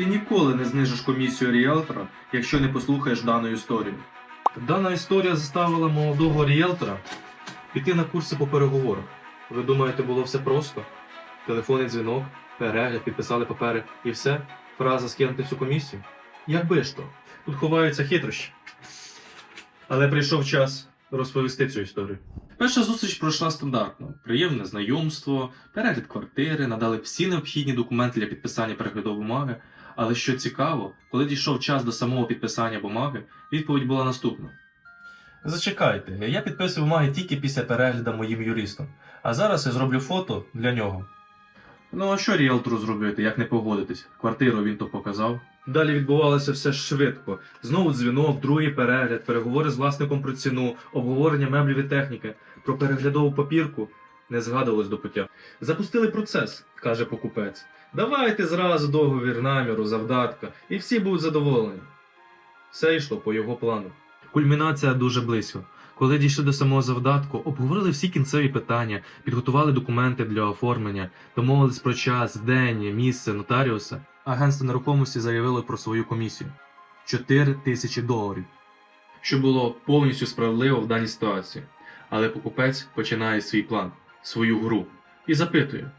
Ти ніколи не знижиш комісію ріелтора, якщо не послухаєш дану історію. Дана історія заставила молодого ріелтора піти на курси по переговорах. Ви думаєте, було все просто? Телефонний дзвінок, перегляд, підписали папери і все? Фраза скинути всю комісію? Якби ж то? Тут ховаються хитрощі. Але прийшов час розповісти цю історію. Перша зустріч пройшла стандартно: приємне знайомство, перегляд квартири, надали всі необхідні документи для підписання переглядової бумаги. Але що цікаво, коли дійшов час до самого підписання бумаги, відповідь була наступна. Зачекайте, я підписую бумаги тільки після перегляду моїм юристом, а зараз я зроблю фото для нього. Ну а що ріелтору зробити, як не погодитись? Квартиру він то показав. Далі відбувалося все швидко. Знову дзвінок, другий перегляд, переговори з власником про ціну, обговорення меблів і техніки. Про переглядову папірку не згадувалось до пуття. Запустили процес, каже покупець. Давайте зразу договір наміру, завдатка, і всі будуть задоволені. Все йшло по його плану. Кульмінація дуже близько. Коли дійшли до самого завдатку, обговорили всі кінцеві питання, підготували документи для оформлення, домовились про час, день, місце, нотаріуса. Агентство нерухомості заявило про свою комісію 4 тисячі доларів, що було повністю справедливо в даній ситуації. Але покупець починає свій план, свою гру і запитує: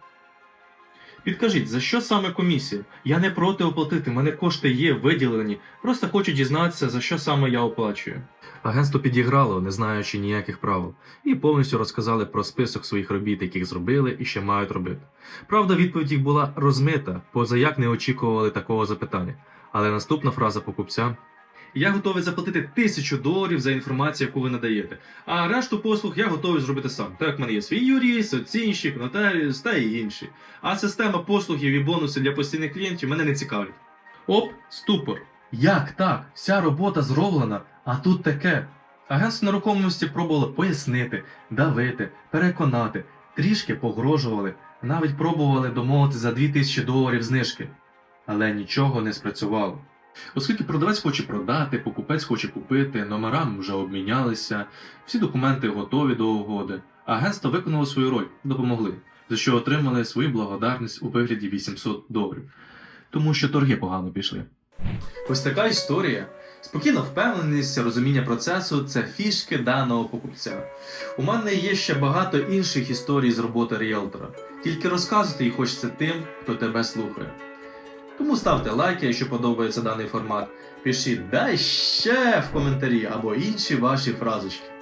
Підкажіть, за що саме комісія? Я не проти оплатити, мене кошти є виділені. Просто хочу дізнатися, за що саме я оплачую. Агентство підіграло, не знаючи ніяких правил, і повністю розказали про список своїх робіт, яких зробили і ще мають робити. Правда, відповідь їх була розмита, поза як не очікували такого запитання. Але наступна фраза покупця. Я готовий заплатити тисячу доларів за інформацію, яку ви надаєте. А решту послуг я готовий зробити сам. Так, в мене є свій юрист, оцінщик, нотаріус та і інші. А система послугів і бонуси для постійних клієнтів мене не цікавлять. Оп, ступор. Як так? Вся робота зроблена, а тут таке. Агентство нерухомості пробувало пояснити, давити, переконати, трішки погрожували, навіть пробували домовити за 2000 доларів знижки. Але нічого не спрацювало. Оскільки продавець хоче продати, покупець хоче купити, номерам вже обмінялися, всі документи готові до угоди. Агентство виконало свою роль, допомогли, за що отримали свою благодарність у вигляді 800 доларів. Тому що торги погано пішли. Ось така історія. Спокійна впевненість, розуміння процесу це фішки даного покупця. У мене є ще багато інших історій з роботи ріелтора. Тільки розказувати їх хочеться тим, хто тебе слухає. Тому ставте лайки, якщо подобається даний формат. Пишіть дай ще в коментарі або інші ваші фразочки.